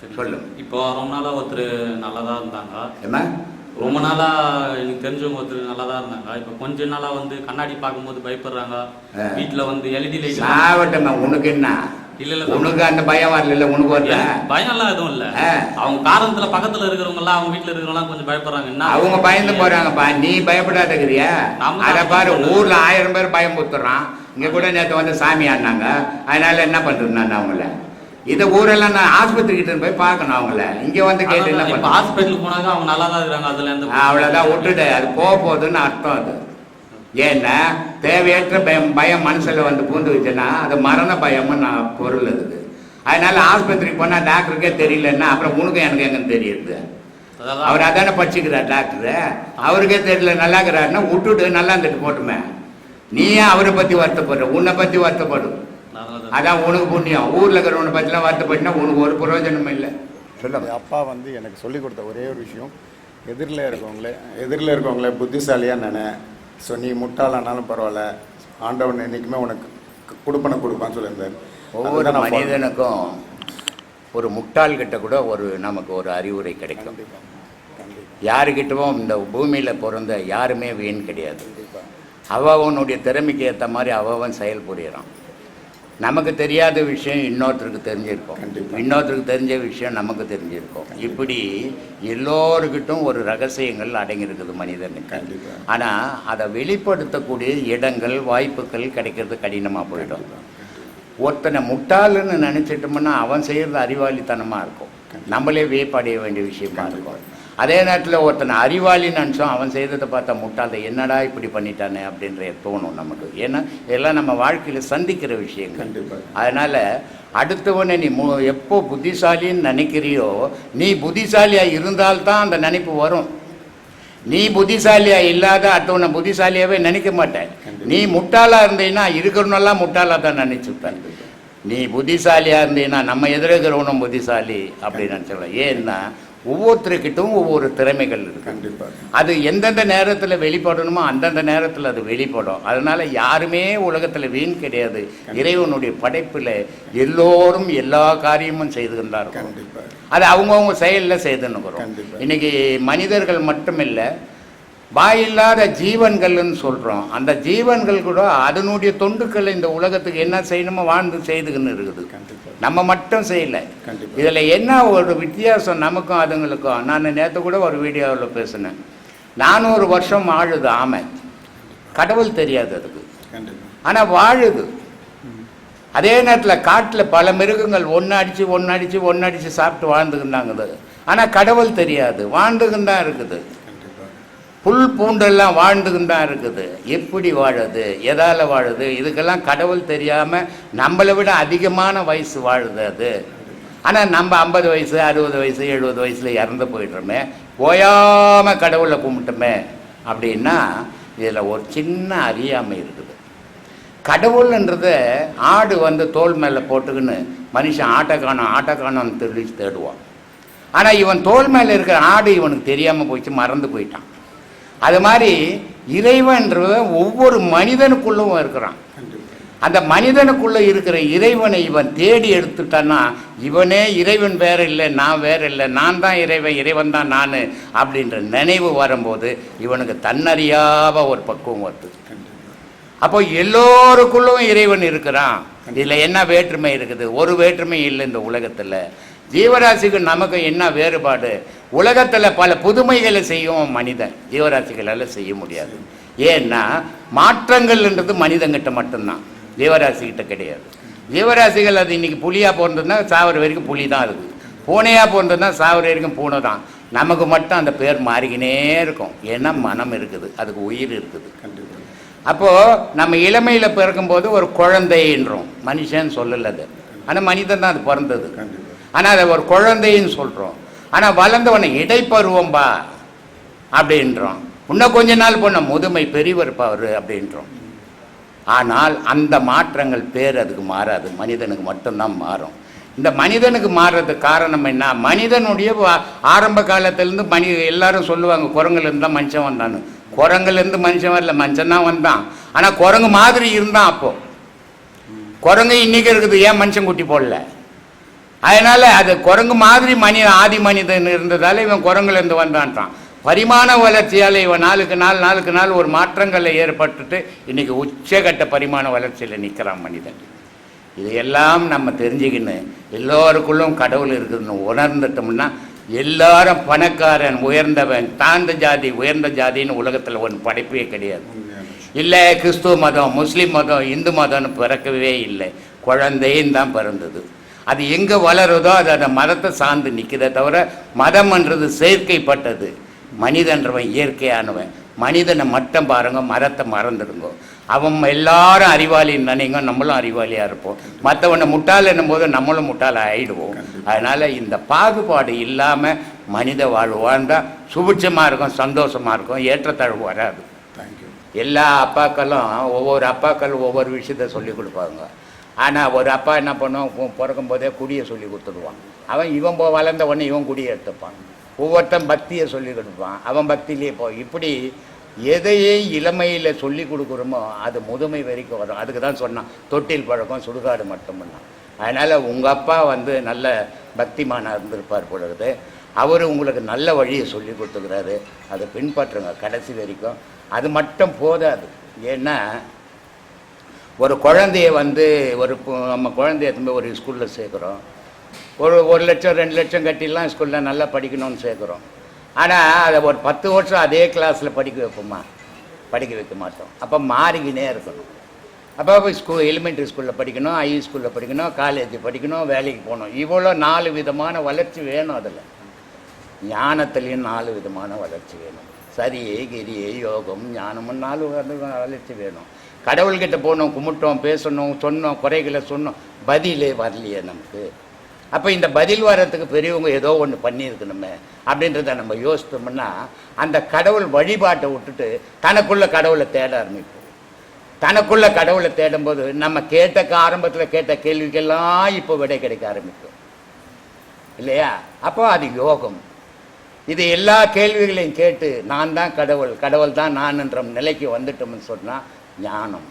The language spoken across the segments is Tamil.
சொல்லு. இப்போ ரொம்ப நாளா ஒருத்தர் நல்லா தான் இருந்தாங்க. என்ன? ரொம்ப நாளா எனக்கு தெரிஞ்சவங்க ஒருத்தர் நல்லா தான் இருந்தாங்க. இப்போ கொஞ்ச நாளா வந்து கண்ணாடி பார்க்கும்போது பயப்படுறாங்க. ஆ. வீட்ல வந்து எல்இடி லைட் சாவட்டம்மா உனக்கு என்ன? இல்ல இல்ல உனக்கு அந்த பயம் வரல உனக்கு வரல பயம் எல்லாம் எதுவும் இல்ல. அவங்க காரணத்துல பக்கத்துல இருக்கிறவங்க எல்லாம் அவங்க வீட்ல இருக்கிறவங்க எல்லாம் கொஞ்சம் பயப்படுறாங்க. என்ன அவங்க பயந்து போறாங்கப்பா. நீ பயப்படாதக்கிறியா? நாம அத பாரு. ஊர்ல ஆயிரம் பேர் பயம் புத்துறான் இங்க கூட நேத்து வந்து சாமி ஆடினாங்க. அதனால என்ன பண்றது நான் அவங்கள இத ஊரெல்லாம் நான் ஆஸ்பத்திரி கிட்ட போய் பார்க்கணும் அவங்கள. இங்க வந்து கேட்டு என்ன பண்ண ஹாஸ்பிட்டலுக்கு போனாங்க அவங்க நல்லா தான் இருக்கிறாங்க அதுல எந்த அவ்வளவுதான் விட்டுடு அது போக போகுதுன்னு அர்த்தம் அது. ஏன்னா தேவையற்ற பயம் பயம் மனசுல வந்து பூந்துக்குச்சுன்னா அது மரண பயம்னு நான் பொருள் அதுக்கு அதனால ஆஸ்பத்திரிக்கு போனா டாக்டருக்கே தெரியலன்னா அப்புறம் உனக்கு எனக்கு எங்கன்னு தெரியுது. அவர் அதானே படிச்சுக்கிறார் டாக்டர். அவருக்கே தெரியல நல்லா இருக்கிறாருன்னா விட்டுட்டு நல்லா இருந்துட்டு போட்டுமே. நீ ஏன் அவரை பத்தி வருத்தப்படுற உன்னை பத்தி வருத்தப்படும். அதான் உனக்கு புண்ணியம். ஊர்ல இருக்கிறவனை பத்திலாம் வருத்தப்படினா உனக்கு ஒரு பிரயோஜனமும் இல்லை. என் அப்பா வந்து எனக்கு சொல்லி கொடுத்த ஒரே ஒரு விஷயம். எதிரில் இருக்கவங்களே எதிரில் இருக்கவங்களே புத்திசாலியாக நினை. ஸோ நீ முட்டாளானாலும் பரவாயில்ல. ஆண்டவன் என்றைக்குமே உனக்கு கொடுப்பனை கொடுப்பான்னு சொல்லியிருந்தார். ஒவ்வொரு மனிதனுக்கும் ஒரு முட்டாள்கிட்ட கூட ஒரு நமக்கு ஒரு அறிவுரை கிடைக்கும். யாருக்கிட்டவும் இந்த பூமியில பிறந்த யாருமே வீண் கிடையாது. அவனுடைய திறமைக்கு ஏற்ற மாதிரி அவன் செயல் புரியறான் நமக்கு தெரியாத விஷயம் இன்னொருத்தருக்கு தெரிஞ்சிருக்கும். இன்னொருத்தருக்கு தெரிஞ்ச விஷயம் நமக்கு தெரிஞ்சிருக்கும். இப்படி எல்லோருக்கிட்டும் ஒரு ரகசியங்கள் அடங்கியிருக்குது மனிதனுக்கு. கண்டிப்பா. ஆனா அதை வெளிப்படுத்தக்கூடிய இடங்கள் வாய்ப்புகள் கிடைக்கிறது கடினமா போயிடும். ஒருத்தனை முட்டாளுன்னு நினைச்சிட்டோம்னா அவன் செய்யறது அறிவாளித்தனமா இருக்கும். நம்மளே வியப்படைய வேண்டிய விஷயமா இருக்கும். அதே நேரத்தில் ஒருத்தனை அறிவாளி நினச்சோம் அவன் செய்ததை பார்த்தா முட்டாள என்னடா இப்படி பண்ணிட்டானே அப்படின்ற தோணும் நமக்கு. ஏன்னா இதெல்லாம் நம்ம வாழ்க்கையில் சந்திக்கிற விஷயங்கள். கண்டிப்பா. அதனால அடுத்தவனை நீ மு எப்போ புத்திசாலின்னு நினைக்கிறியோ நீ புத்திசாலியா இருந்தால்தான் அந்த நினைப்பு வரும். நீ புத்திசாலியா இல்லாத அடுத்தவனை புத்திசாலியாவே நினைக்க மாட்டேன். நீ முட்டாளா இருந்தீன்னா இருக்கிறவனெல்லாம் முட்டாளா தான் நினைச்சுப்பேன் நீ புத்திசாலியா இருந்தீன்னா நம்ம எதிர இருக்கிறவனும் புத்திசாலி அப்படின்னு நினச்சிடலாம் ஏன்னா ஒவ்வொருத்தருக்கிட்டும் ஒவ்வொரு திறமைகள் இருக்கு. கண்டிப்பா. அது எந்தெந்த நேரத்தில் வெளிப்படணுமோ அந்தந்த நேரத்தில் அது வெளிப்படும். அதனால யாருமே உலகத்தில் வீண் கிடையாது. இறைவனுடைய படைப்பில் எல்லோரும் எல்லா காரியமும் செய்துகின்றார்கள் கண்டிப்பா. அது அவங்கவுங்க செயலில் செய்துன்னுக்குறோம். இன்னைக்கு மனிதர்கள் மட்டுமில்லை வாயில்லாத ஜீவன்கள்னு சொல்கிறோம் அந்த ஜீவன்கள் கூட அதனுடைய தொண்டுக்கள் இந்த உலகத்துக்கு என்ன செய்யணுமோ வாழ்ந்து செய்துக்கின்னு இருக்குது. கண்டிப்பா. நம்ம மட்டும் செய்யலை. இதில் என்ன ஒரு வித்தியாசம் நமக்கும் அதுங்களுக்கும்? நான் நேற்று கூட ஒரு வீடியோவில் பேசினேன். நானூறு வருஷம் வாழுது ஆமை. கடவுள் தெரியாது அதுக்கு. ஆனால் வாழுது. அதே நேரத்தில் காட்டில் பல மிருகங்கள் ஒன்று அடித்து ஒன்று அடித்து ஒன்று அடித்து சாப்பிட்டு வாழ்ந்துக்கிட்டாங்க ஆனால் கடவுள் தெரியாது. வாழ்ந்துக்கின்னு தான் இருக்குது. புல் பூண்டெல்லாம் வாழ்ந்துக்கின்னு தான் இருக்குது. எப்படி வாழுது? எதால் வாழுது? இதுக்கெல்லாம் கடவுள் தெரியாமல் நம்மளை விட அதிகமான வயசு வாழுது அது. ஆனால் நம்ம ஐம்பது வயசு அறுபது வயசு எழுபது வயசில் இறந்து போயிடுறோமே ஓயாமல் கடவுளை கும்பிட்டோமே அப்படின்னா இதில் ஒரு சின்ன அறியாமை இருக்குது. கடவுள்ன்றது ஆடு வந்து தோல் மேலே போட்டுக்கின்னு மனுஷன் ஆட்டை காணும் ஆட்டை காணும்னு சொல்லி தேடுவான். ஆனால் இவன் தோல் மேலே இருக்கிற ஆடு இவனுக்கு தெரியாமல் போயிடுச்சு மறந்து போயிட்டான். அது மாதிரி இறைவன்றவன் ஒவ்வொரு மனிதனுக்குள்ளும் இருக்கிறான். அந்த மனிதனுக்குள்ள இருக்கிற இறைவனை இவன் தேடி எடுத்துட்டான்னா இவனே இறைவன் வேற இல்லை நான் வேற இல்லை நான் தான் இறைவன் இறைவன் தான் நான் அப்படின்ற நினைவு வரும்போது இவனுக்கு தன்னறியாத ஒரு பக்குவம் வருது. அப்போ எல்லோருக்குள்ளும் இறைவன் இருக்கிறான். இதில் என்ன வேற்றுமை இருக்குது? ஒரு வேற்றுமை இல்லை இந்த உலகத்தில். ஜீவராசிக்கு நமக்கு என்ன வேறுபாடு? உலகத்தில் பல புதுமைகளை செய்யும் மனிதன் ஜீவராசிகளால் செய்ய முடியாது. ஏன்னா மாற்றங்கள்ன்றது மனிதங்கிட்ட மட்டும்தான். ஜீவராசிக்கிட்ட கிடையாது. ஜீவராசிகள் அது இன்னைக்கு புலியாக பிறந்ததுன்னா சாவர வரைக்கும் புலி தான் இருக்குது பூனையாக பிறந்ததுன்னா சாவர வரைக்கும் பூனை தான். நமக்கு மட்டும் அந்த பேர் மாறிக்கினே இருக்கும். ஏன்னா மனம் இருக்குது. அதுக்கு உயிர் இருக்குது. கண்டிப்பா அப்போது நம்ம இளமையில் பிறக்கும்போது ஒரு குழந்தைன்றோம் மனுஷன் சொல்லல அது ஆனால் மனிதன் தான் அது பிறந்தது. ஆனால் அதை ஒரு குழந்தைன்னு சொல்கிறோம் ஆனால் வளர்ந்தவனை இடைப்பருவம்பா அப்படின்றோம். இன்னும் கொஞ்ச நாள் போன முதுமை பெரியவர் பவர் அப்படின்றோம். ஆனால் அந்த மாற்றங்கள் பேர் அதுக்கு மாறாது. மனிதனுக்கு மட்டும்தான் மாறும். இந்த மனிதனுக்கு மாறுறதுக்கு காரணம் என்ன? மனிதனுடைய ஆரம்ப காலத்திலேருந்து மனி எல்லாரும் சொல்லுவாங்க குரங்குலேருந்து தான் மனுஷன் வந்தான்னு குரங்குலேருந்து மனுஷன் வரல மனுஷன் தான் வந்தான். ஆனால் குரங்கு மாதிரி இருந்தான் அப்போது குரங்கு இன்னைக்கு இருக்குது ஏன் மனுஷன் குட்டி போடல? அதனால அது குரங்கு மாதிரி மனித ஆதி மனிதன் இருந்ததால் இவன் குரங்குலேருந்து வந்தான்றான். வந்தான்ட்டான் பரிமாண வளர்ச்சியால் இவன் நாளுக்கு நாள் நாளுக்கு நாள் ஒரு மாற்றங்களை ஏற்பட்டுட்டு இன்னைக்கு உச்சகட்ட பரிமாண வளர்ச்சியில் நிற்கிறான் மனிதன். இது எல்லாம் நம்ம தெரிஞ்சுக்கின்னு எல்லோருக்குள்ளும் கடவுள் இருக்குதுன்னு உணர்ந்துட்டோம்னா எல்லாரும் பணக்காரன் உயர்ந்தவன் தாழ்ந்த ஜாதி உயர்ந்த ஜாதின்னு உலகத்தில் ஒன்று படைப்பே கிடையாது. இல்லை கிறிஸ்துவ மதம் முஸ்லீம் மதம் இந்து மதம்னு பிறக்கவே இல்லை. குழந்தையும் தான் பிறந்தது. அது எங்கே வளருதோ அது அந்த மதத்தை சார்ந்து நிற்கிறத தவிர மதம்ன்றது செயற்கைப்பட்டது மனிதன்றவன் இயற்கையானவன். மனிதனை மட்டும் பாருங்க மரத்தை மறந்துடுங்க. அவன் எல்லாரும் அறிவாளின்னு நினைங்க நம்மளும் அறிவாளியாக இருப்போம். மற்றவனை முட்டாள் என்னும்போது நம்மளும் முட்டாள் ஆயிடுவோம். அதனால் இந்த பாகுபாடு இல்லாமல் மனித வாழ்வு வாழ்ந்தால் சுபிட்சமாக இருக்கும் சந்தோஷமாக இருக்கும் ஏற்றத்தாழ்வு வராது. எல்லா அப்பாக்களும் ஒவ்வொரு அப்பாக்கள் ஒவ்வொரு விஷயத்த சொல்லி கொடுப்பாங்க. ஆனால் ஒரு அப்பா என்ன பண்ணுவான்? பிறக்கும் போதே குடியை சொல்லி கொடுத்துடுவான். அவன் இவன் போ வளர்ந்த உடனே இவன் குடியை எடுத்துப்பான். ஒவ்வொருத்தன் பக்தியை சொல்லி கொடுப்பான். அவன் பக்தியிலே போ. இப்படி எதையே இளமையில் சொல்லி கொடுக்குறோமோ அது முதுமை வரைக்கும் வரும். அதுக்கு தான் சொன்னான் தொட்டில் பழக்கம் சுடுகாடு மட்டும்னா அதனால் உங்கள் அப்பா வந்து நல்ல பக்திமானாக இருந்திருப்பார் பொழுது அவர் உங்களுக்கு நல்ல வழியை சொல்லி கொடுத்துக்கிறாரு. அதை பின்பற்றுங்க கடைசி வரைக்கும். அது மட்டும் போதாது. ஏன்னா ஒரு குழந்தைய வந்து ஒரு நம்ம குழந்தைய திரும்ப ஒரு ஸ்கூலில் சேர்க்குறோம். ஒரு ஒரு லட்சம் ரெண்டு லட்சம் கட்டிலாம் ஸ்கூலில் நல்லா படிக்கணும்னு சேர்க்குறோம். ஆனால் அதை ஒரு பத்து வருஷம் அதே கிளாஸில் படிக்க வைப்போமா? படிக்க வைக்க மாட்டோம். அப்போ மாறிக்கினே இருக்கணும். அப்போ ஸ்கூல் எலிமெண்ட்ரி ஸ்கூலில் படிக்கணும் ஐ ஸ்கூலில் படிக்கணும் காலேஜ் படிக்கணும் வேலைக்கு போகணும். இவ்வளோ நாலு விதமான வளர்ச்சி வேணும் அதில். ஞானத்துலேயும் நாலு விதமான வளர்ச்சி வேணும். சரியே கிரியே யோகம் ஞானமும் நாலு வளர்ச்சி வேணும். கடவுள்கிட்ட போனோம் கும்பிட்டோம் பேசணும் சொன்னோம் குறைகளை சொன்னோம் பதிலே வரலையே நமக்கு. அப்போ இந்த பதில் வரத்துக்கு பெரியவங்க ஏதோ ஒன்று பண்ணியிருக்கணுமே அப்படின்றத நம்ம யோசித்தோம்னா அந்த கடவுள் வழிபாட்டை விட்டுட்டு தனக்குள்ளே கடவுளை தேட ஆரம்பிப்போம். தனக்குள்ளே கடவுளை தேடும்போது நம்ம கேட்ட ஆரம்பத்தில் கேட்ட கேள்விக்கெல்லாம் இப்போ விடை கிடைக்க ஆரம்பிக்கும். இல்லையா? அப்போ அது யோகம். இது எல்லா கேள்விகளையும் கேட்டு நான் தான் கடவுள் கடவுள் தான் நான்ன்ற நிலைக்கு வந்துட்டோம்னு சொன்னால் ஞானம்.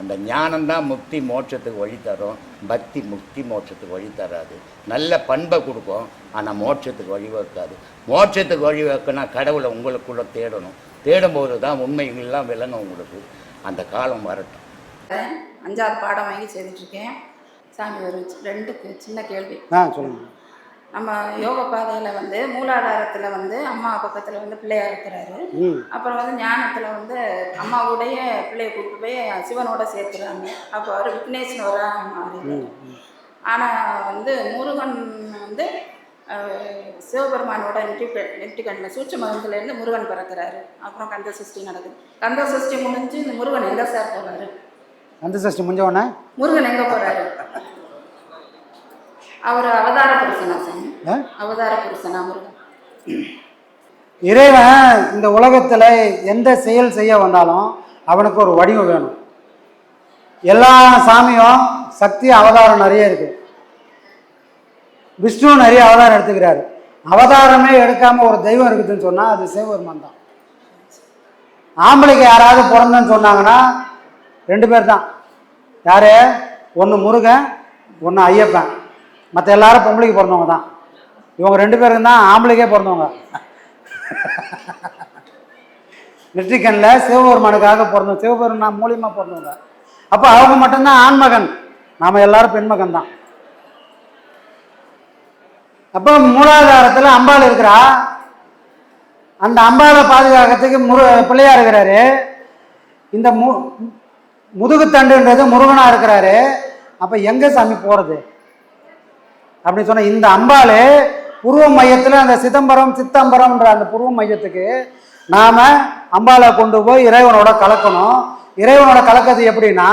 அந்த ஞானம் தான் முக்தி மோட்சத்துக்கு வழி தரும். பக்தி முக்தி மோட்சத்துக்கு வழி தராது. நல்ல பண்பை கொடுக்கும் ஆனால் மோட்சத்துக்கு வழி வைக்காது மோட்சத்துக்கு வழி வைக்கனா கடவுளை உங்களுக்குள்ள தேடணும். தேடும்போது தான் உண்மைகள்லாம் விளங்கும் உங்களுக்கு. அந்த காலம் வரட்டும். அஞ்சாவது பாடம் வாங்கி செய்துட்ருக்கேன் சாமி ஒரு ரெண்டு சின்ன கேள்வி. ஆ சொல்லுங்க. நம்ம யோக பாதையில் வந்து மூலாதாரத்தில் வந்து அம்மா பக்கத்தில் வந்து பிள்ளையா இருக்கிறாரு. அப்புறம் வந்து ஞானத்தில் வந்து அம்மாவுடைய பிள்ளையை கூப்பிட்டு போய் சிவனோட சேர்த்துறாங்க. அப்போ அவர் விக்னேஸ்வராக மாறி ஆனால் வந்து முருகன் வந்து சிவபெருமானோட நெற்றி நெற்றிக்கண்ணில் சூட்சமகத்துலேருந்து முருகன் பிறக்கிறாரு. அப்புறம் கந்த சஷ்டி நடக்குது. கந்த சஷ்டி முடிஞ்சு இந்த முருகன் எங்கே சார் போகிறாரு அந்த சஷ்டி முடிஞ்ச உடனே? முருகன் எங்க போறாரு? அவர் அவதார புருஷனா? அவதார புருஷனா இறைவன் இந்த உலகத்தில் எந்த செயல் செய்ய வந்தாலும் அவனுக்கு ஒரு வடிவம் வேணும். எல்லா சாமியும் சக்தி அவதாரம் நிறைய இருக்கு. விஷ்ணு நிறைய அவதாரம் எடுத்துக்கிறாரு. அவதாரமே எடுக்காம ஒரு தெய்வம் இருக்குதுன்னு சொன்னா அது சிவபெருமான் தான். ஆம்பளைக்கு யாராவது பிறந்தன்னு சொன்னாங்கன்னா ரெண்டு பேர் தான் யாரு? ஒன்று முருகன் ஒன்று ஐயப்பன். மற்ற எல்லாரும் பொம்பளைக்கு பிறந்தவங்க தான். இவங்க ரெண்டு பேரும் தான் ஆம்பளைக்கே பிறந்தவங்க. நெற்றிக்கண்ணில் சிவபெருமானுக்காக பிறந்தோம் சிவபெருமான் மூலியமாக பிறந்தவங்க. அப்போ அவங்க மட்டும்தான் ஆண்மகன் நாம் எல்லாரும் பெண்மகன் தான். அப்போ மூலாதாரத்தில் அம்பாள் இருக்கிறா. அந்த அம்பாளை பாதுகாக்கிறதுக்கு முரு பிள்ளையா இருக்கிறாரு. இந்த மு முதுகுத்தண்டுன்றது முருகனாக இருக்கிறாரு. அப்போ எங்கே சாமி போகிறது அப்படின்னு சொன்னா இந்த அம்பாள் புருவ மையத்தில் அந்த சிதம்பரம் சித்தம்பரம்ன்ற அந்த புருவ மையத்துக்கு நாம அம்பாளை கொண்டு போய் இறைவனோட கலக்கணும். இறைவனோட கலக்கிறது எப்படின்னா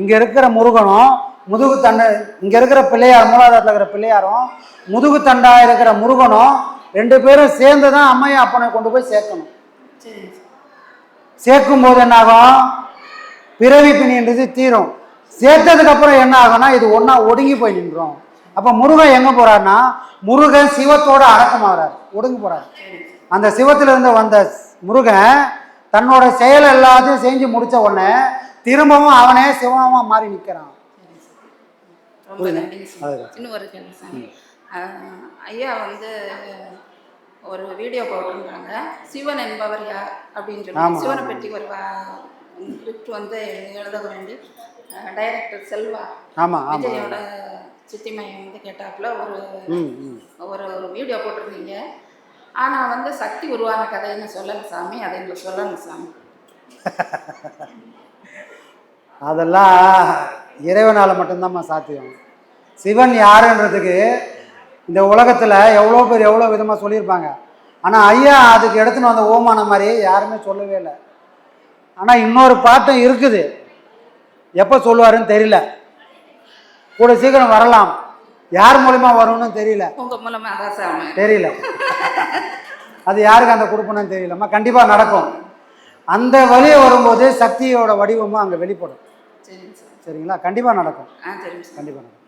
இங்க இருக்கிற முருகனும் முதுகு தண்டு இங்கே இருக்கிற பிள்ளையார் மூலாதாரத்தில் இருக்கிற பிள்ளையாரும் முதுகு தண்டா இருக்கிற முருகனும் ரெண்டு பேரும் சேர்ந்து தான் அம்மையும் அப்பனை கொண்டு போய் சேர்க்கணும். சேர்க்கும் போது என்ன ஆகும் பிறவி பிணின்றது தீரும். சேர்த்ததுக்கு அப்புறம் என்ன ஆகும்னா இது ஒண்ணா ஒடுங்கி போய் நின்றோம். அப்ப முருகன் எங்க போறாருன்னா முருகன் சிவத்தோட அடக்கமாகறார் ஒடுங்கி போறார். அந்த சிவத்துல இருந்து வந்த முருகன் தன்னோட செயல் எல்லாத்தையும் செஞ்சு முடிச்ச உடனே திரும்பவும் அவனே சிவமா மாறி ஆஹ், ஐயா வந்து ஒரு வீடியோ போட்டிருந்தாங்க. சிவன் என்பவர் யார் அப்படின்னு. சொல்லி. சிவனை பற்றி ஒரு ஸ்கிரிப்ட் வந்து எழுத வேண்டி டைரக்டர் செல்வா. ஆமா ஆமா. விஜயோட சித்திமையை வந்து கேட்டாப்புல ஒரு ஒரு வீடியோ போட்டிருந்தீங்க. ஆனால் வந்து சக்தி உருவான கதைன்னு சொல்லலை சாமி அதை எங்களுக்கு சொல்லணும் சாமி. அதெல்லாம் இறைவனால் மட்டும்தாம்மா சாத்தியம். சிவன் யாருன்றதுக்கு இந்த உலகத்தில் எவ்வளோ பேர் எவ்வளோ விதமாக சொல்லியிருப்பாங்க. ஆனால் ஐயா அதுக்கு எடுத்துன்னு வந்த ஓமான மாதிரி யாருமே சொல்லவே இல்லை. ஆனால் இன்னொரு பாட்டும் இருக்குது. எப்போ சொல்லுவாருன்னு தெரியல. கூட சீக்கிரம் வரலாம். யார் மூலிமா வரும்னு தெரியல தெரியல. அது யாருக்கு அந்த கொடுப்பணும்னு தெரியலம்மா கண்டிப்பாக நடக்கும். அந்த வழியை வரும்போது சக்தியோட வடிவமும் அங்கே வெளிப்படும். சரிங்க சார். சரிங்களா? கண்டிப்பாக நடக்கும். கண்டிப்பாக நடக்கும்.